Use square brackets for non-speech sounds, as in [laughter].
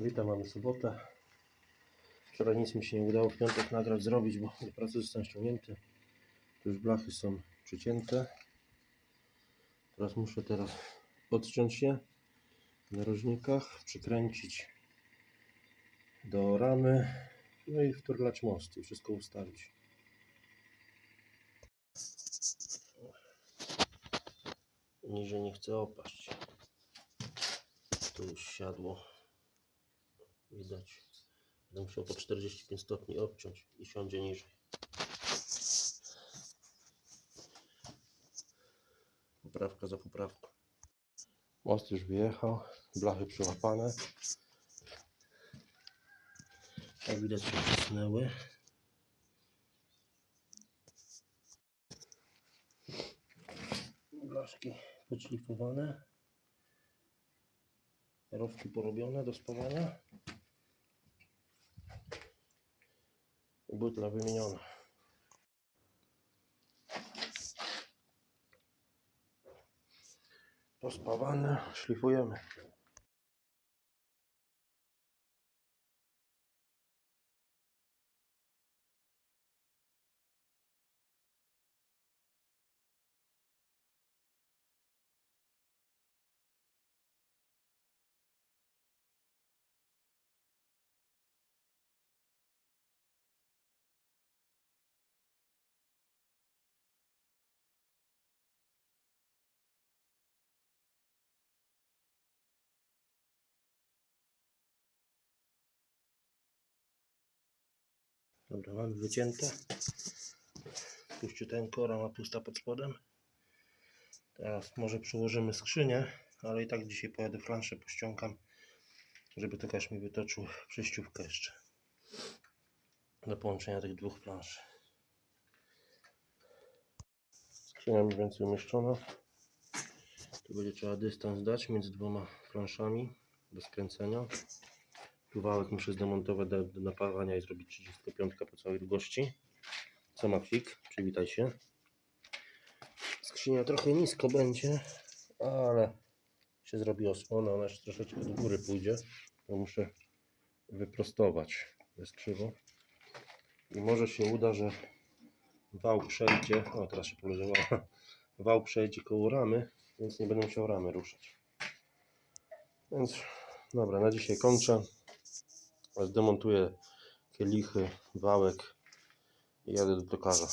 Witam, mamy sobotę. Wczoraj nic mi się nie udało w piątek nagrać, zrobić, bo do pracy zostałem ściągnięty. Tu już blachy są przycięte. Teraz muszę teraz odciąć je w narożnikach, przykręcić do ramy, no i wturlać most i wszystko ustawić. Niżej nie chcę opaść. Tu już siadło. Widać. Będę musiał po 45 stopni obciąć i siądzie niżej. Poprawka za poprawką. Most już wyjechał, blachy przyłapane. Jak widać się. Blaszki podszlifowane. Rowki porobione do spawania. Butla wymieniona. Pospawane, szlifujemy. Dobra, mamy wycięte. Puściuteńko, rama pusta pod spodem. Teraz może przyłożymy skrzynię, ale i tak dzisiaj pojadę flanszę, pościągam, żeby Tokarz mi wytoczył przejściówkę jeszcze do połączenia tych dwóch plansz. Skrzynia mniej więcej umieszczona. Tu będzie trzeba dystans dać między dwoma planszami do skręcenia. Wałek muszę zdemontować do, do napawania i zrobić 35 po całej długości. Co ma kwik? Przywitaj się. Skrzynia trochę nisko będzie, ale się zrobi osłona, ona jeszcze troszeczkę do góry pójdzie. To muszę wyprostować. Jest krzywo. I może się uda, że wał przejdzie. O, teraz się poluzowała. [laughs] Wał przejdzie koło ramy, więc nie będę musiał ramy ruszać. Więc dobra, na dzisiaj kończę. Zdemontuję kielichy, wałek i jadę do tokarza.